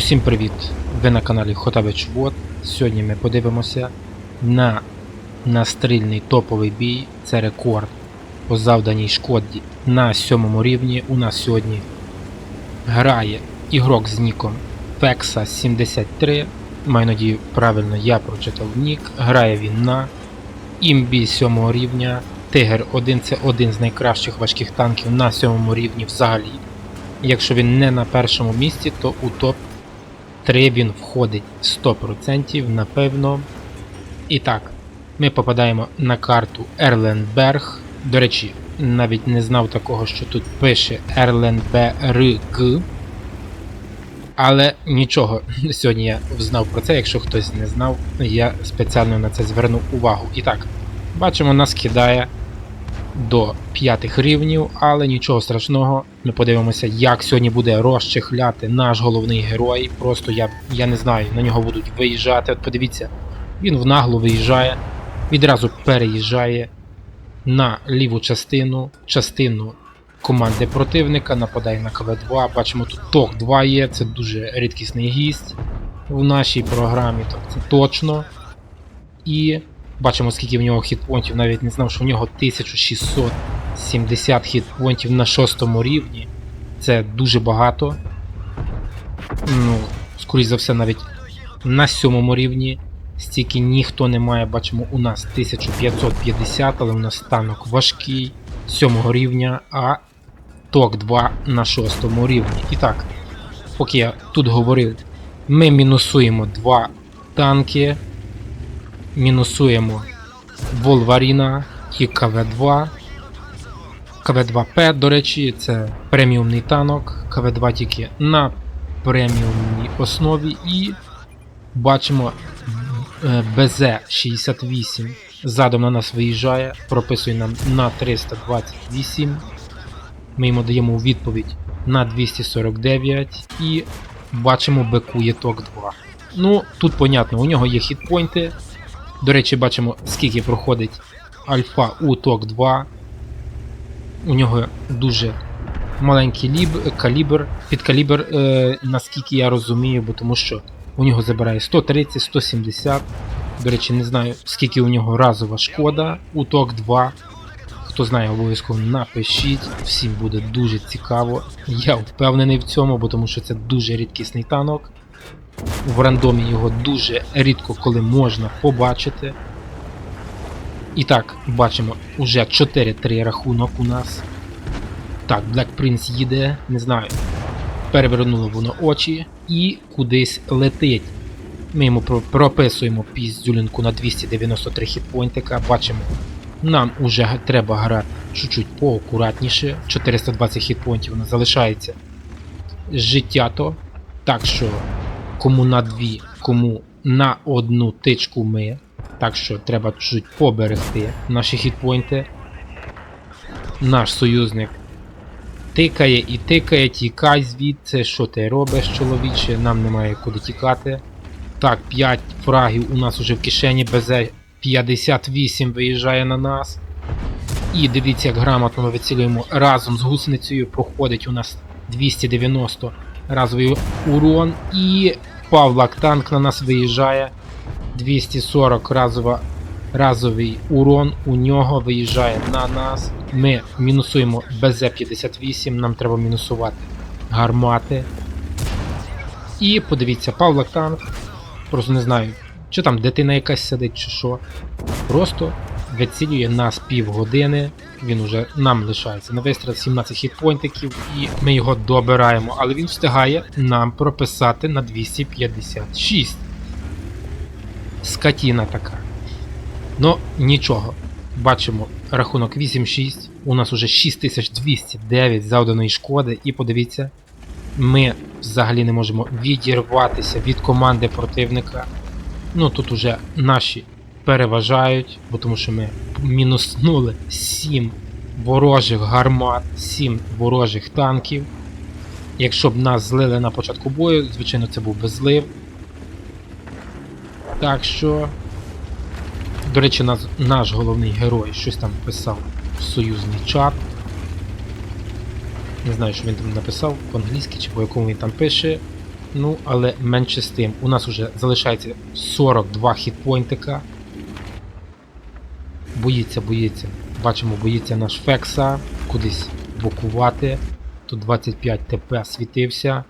Усім привіт! Ви на каналі Хотавич Вот. Сьогодні ми подивимося на настрільний топовий бій. Це рекорд по завданій шкоді на сьомому рівні. У нас сьогодні грає ігрок з ніком Pexa 73. Маю надію, правильно я прочитав нік. Грає він на імбі сьомого рівня. Тигр 1 це один з найкращих важких танків на сьомому рівні взагалі. Якщо він не на першому місці, то у топ 3 він входить 100%, напевно. І так, ми попадаємо на карту Ерленберг. До речі, навіть не знав такого, що тут пише Ерленберг. Але нічого, сьогодні я знав про це. Якщо хтось не знав, я спеціально на це звернув увагу. І так, бачимо, нас кидає до п'ятих рівнів, але нічого страшного. Ми подивимося, як сьогодні буде розчехляти наш головний герой. Просто я, я не знаю, на нього будуть виїжджати. От подивіться, він в наглу виїжджає, відразу переїжджає на ліву частину, частину команди противника, нападає на КВ-2. Бачимо, тут ТОК 2 є, це дуже рідкісний гість в нашій програмі, так це точно. І Бачимо, скільки в нього хітпонтів, навіть не знав, що в нього 1670 хітпонтів на шостому рівні. Це дуже багато. Ну, скоріш за все, навіть на сьомому рівні стільки ніхто не має. Бачимо, у нас 1550, але у нас танок важкий сьомого рівня, а ток 2 на шостому рівні. І так, поки я тут говорив, ми мінусуємо два танки мінусуємо Волваріна і КВ-2. КВ-2П, до речі, це преміумний танок. КВ-2 тільки на преміумній основі. І бачимо е, БЗ-68 задом на нас виїжджає, прописує нам на 328. Ми йому даємо відповідь на 249 і бачимо БК Єток 2. Ну, тут понятно, у нього є хітпойнти. До речі, бачимо, скільки проходить альфа у ТОК 2. У нього дуже маленький ліб, калібр, підкалібр, е, наскільки я розумію, бо тому що у нього забирає 130-170. До речі, не знаю, скільки у нього разова шкода у ТОК 2. Хто знає, обов'язково напишіть. Всім буде дуже цікаво. Я впевнений в цьому, бо тому що це дуже рідкісний танок. В рандомі його дуже рідко коли можна побачити. І так, бачимо, уже 4-3 рахунок у нас. Так, Black Prince їде, не знаю. Перевернуло воно очі і кудись летить. Ми йому про- прописуємо піздюлінку на 293 хітпойнтика. Бачимо, нам уже треба грати чуть-чуть поакуратніше. 420 хітпойнтів у нас залишається життя то. Так що кому на дві, кому на одну тичку ми. Так що треба чуть поберегти наші хітпойнти. Наш союзник тикає і тикає, тікай звідси, що ти робиш, чоловіче, нам немає куди тікати. Так, 5 фрагів у нас уже в кишені, БЗ 58 виїжджає на нас. І дивіться, як грамотно ми вицілюємо разом з гусеницею. Проходить у нас 290 разовий урон. І Павлак танк на нас виїжджає. 240 разова, разовий урон у нього виїжджає на нас. Ми мінусуємо БЗ-58, нам треба мінусувати гармати. І подивіться, Павлак танк. Просто не знаю, чи там дитина якась сидить, чи що. Просто вицілює нас півгодини. Він уже нам лишається на вистріл 17 хітпойнтиків, і ми його добираємо, але він встигає нам прописати на 256. Скотіна така. Ну, нічого. Бачимо рахунок 8-6. У нас уже 6209 завданої шкоди. І подивіться, ми взагалі не можемо відірватися від команди противника. Ну тут уже наші переважають, бо тому що ми мінуснули 7 ворожих гармат, 7 ворожих танків. Якщо б нас злили на початку бою, звичайно, це був би злив. Так що. До речі, нас, наш головний герой щось там писав в союзний чат. Не знаю, що він там написав по-англійськи чи по якому він там пише. Ну, але менше з тим. У нас вже залишається 42 хітпойнтика. Боїться, боїться. Бачимо, боїться наш Фекса. Кудись блокувати. Тут 25 ТП світився.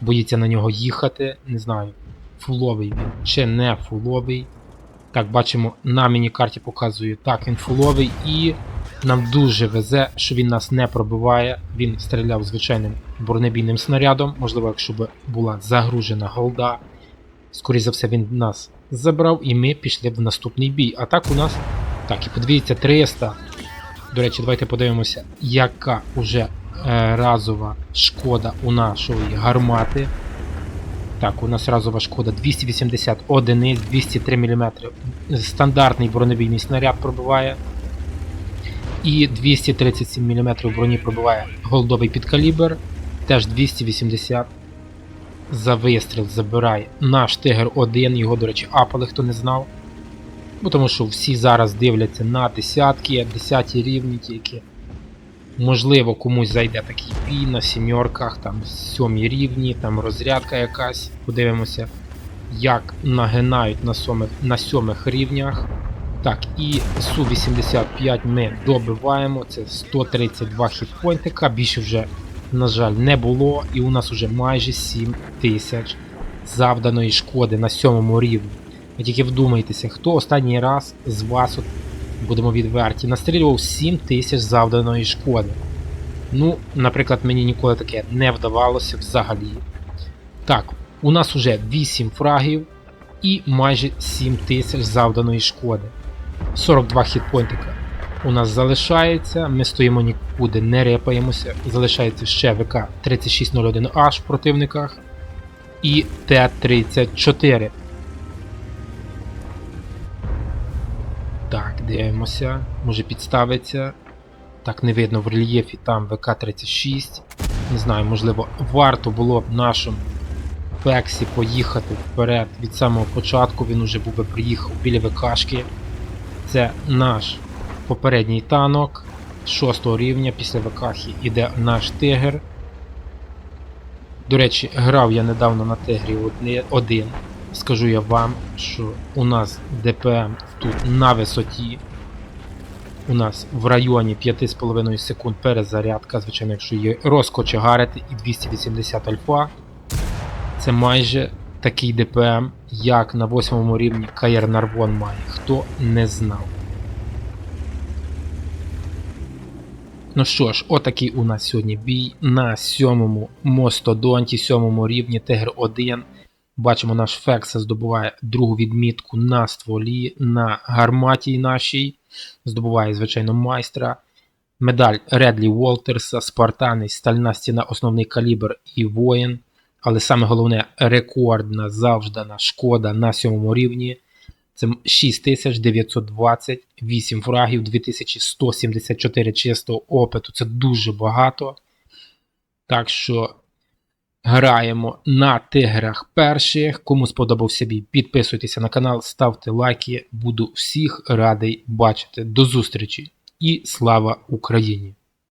Боїться на нього їхати. Не знаю, фуловий він чи не фуловий. Так, бачимо, на міні-карті показую, так, він фуловий і нам дуже везе, що він нас не пробиває. Він стріляв звичайним бронебійним снарядом. Можливо, якщо б була загружена голда. Скоріше за все, він нас забрав, і ми пішли в наступний бій. А так у нас. Так, і подивіться, 300. До речі, давайте подивимося, яка уже е, разова шкода у нашої гармати. Так, у нас разова шкода 280 одиниць, 203 мм. Стандартний бронебійний снаряд пробиває. І 237 мм броні пробиває голдовий підкалібр. Теж 280 за вистріл забирає наш Тигр 1, його, до речі, апали, хто не знав. Бо тому що всі зараз дивляться на десятки, десяті рівні тільки. Можливо, комусь зайде такий бій на сімерках, там сьомі рівні, там розрядка якась. Подивимося, як нагинають на сьомих, на сьомих рівнях. Так, і Су-85 ми добиваємо. Це 132 хітпойнтика. Більше вже, на жаль, не було. І у нас вже майже 7 тисяч завданої шкоди на сьомому рівні. Ви тільки вдумайтеся, хто останній раз з вас, от, будемо відверті, настрілював 7 тисяч завданої шкоди. Ну, наприклад, мені ніколи таке не вдавалося взагалі. Так, у нас уже 8 фрагів і майже 7 тисяч завданої шкоди. 42 хітпойнтика у нас залишається, ми стоїмо нікуди, не репаємося. Залишається ще ВК 3601H в противниках і Т-34. Так, дивимося, може підставиться. Так, не видно в рельєфі там ВК-36. Не знаю, можливо, варто було б нашому Фексі поїхати вперед від самого початку. Він уже був би приїхав біля ВКшки. Це наш попередній танок 6 рівня після ВКхи іде наш тигр. До речі, грав я недавно на тигрі один. Скажу я вам, що у нас ДПМ тут на висоті. У нас в районі 5,5 секунд перезарядка, звичайно, якщо є розкочегарити і 280 альфа. Це майже такий ДПМ, як на 8 рівні Каєр Нарвон має, хто не знав. Ну що ж, отакий у нас сьогодні бій на сьомому мостодонті, сьомому рівні Тигр 1. Бачимо, наш Фекса здобуває другу відмітку на стволі, на гарматі нашій. Здобуває, звичайно, майстра. Медаль Редлі Уолтерса, Спартанець, Стальна стіна, основний калібр і воїн. Але саме головне рекордна завждана шкода на сьомому рівні. Це 6920, 8 фрагів, 2174 чистого опиту. Це дуже багато. Так що граємо на тиграх перших. Кому сподобався бій, підписуйтеся на канал, ставте лайки. Буду всіх радий бачити. До зустрічі і слава Україні!